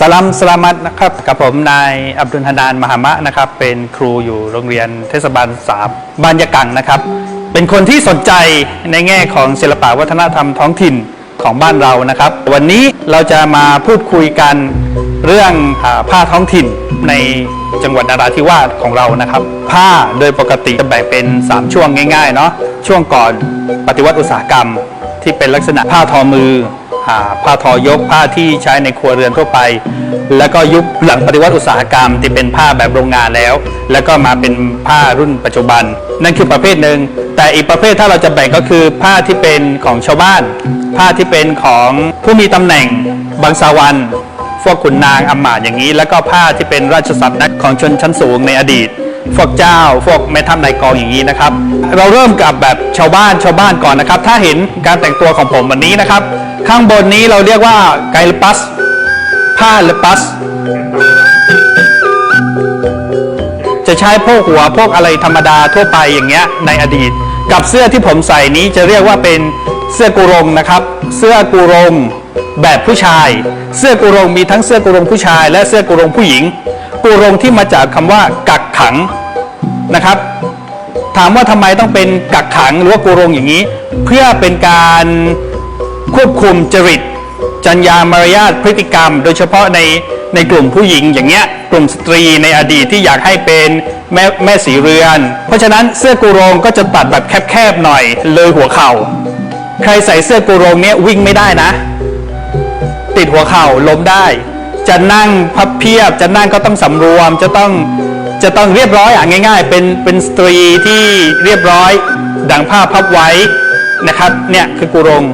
สลัมสลามัตนะครับกับผมนายอับดุลฮานานมหามะนะครับ เป็นครูอยู่โรงเรียนเทศบาลสามบ้านยะกังนะครับ เป็นคนที่สนใจในแง่ของศิลปวัฒนธรรมท้องถิ่นของบ้านเรานะครับ วันนี้เราจะมาพูดคุยกันเรื่องผ้าท้องถิ่นในจังหวัดนราธิวาสของเรานะครับ ผ้าโดยปกติจะแบ่งเป็น 3 ช่วงง่ายๆเนาะช่วงก่อนปฏิวัติอุตสาหกรรม ที่เป็นลักษณะผ้าทอมือผ้าทอยกผ้าที่ใช้ในครัวเรือนทั่วไป แล้วก็ยุคหลังปฏิวัติอุตสาหกรรมที่เป็นผ้าแบบโรงงานแล้ว แล้วก็มาเป็นผ้ารุ่นปัจจุบัน นั่นคือประเภทหนึ่ง แต่อีกประเภทถ้าเราจะแบ่งก็คือผ้าที่เป็นของชาวบ้าน ผ้าที่เป็นของผู้มีตำแหน่งบางสาวันพวกขุนนางอำมาตย์อย่างนี้ แล้วก็ผ้าที่เป็นราชสำนักของชนชั้นสูงในอดีต พวกเจ้าพวกแม่ทัพนายกองอย่างนี้นะครับ เราเริ่มกับแบบชาวบ้านชาวบ้านก่อนนะครับ ถ้าเห็นการแต่งตัวของผมวันนี้นะครับ ข้างบนนี้เราเรียกว่าไกลปัส ผ้าเลปัส จะใช้พวกหัวพวกอะไรธรรมดาทั่วไปอย่างเงี้ยในอดีต กับเสื้อที่ผมใส่นี้จะเรียกว่าเป็นเสื้อกุรงนะครับ เสื้อกุรงแบบผู้ชาย เสื้อกุรงมีทั้งเสื้อกุรงผู้ชาย และเสื้อกุรงผู้หญิง กุรงที่มาจากคำว่า กักขังนะครับ ถามว่าทำไมต้องเป็นกักขังหรือว่ากุรงอย่างนี้ เพื่อเป็นการควบคุมจริต จัญญามารยาทพฤติกรรม โดยเฉพาะในในกลุ่มผู้หญิงอย่างเงี้ยกลุ่มสตรีในอดีตที่อยากให้เป็นแม่แม่สีเรือน เพราะฉะนั้นเสื้อกุรงก็จะตัดแบบแคบๆหน่อยเลยหัวเข่า ใครใส่เสื้อกุรงเนี้ยวิ่งไม่ได้นะ ติดหัวเข่าล้มได้ จะนั่งพับเพียบ จะนั่งก็ต้องสำรวม จะต้องจะต้องเรียบร้อยอะง่าย ๆ เป็นเป็นสตรีที่เรียบร้อย ดังผ้าพับไว้นะครับเนี่ยคือกุรง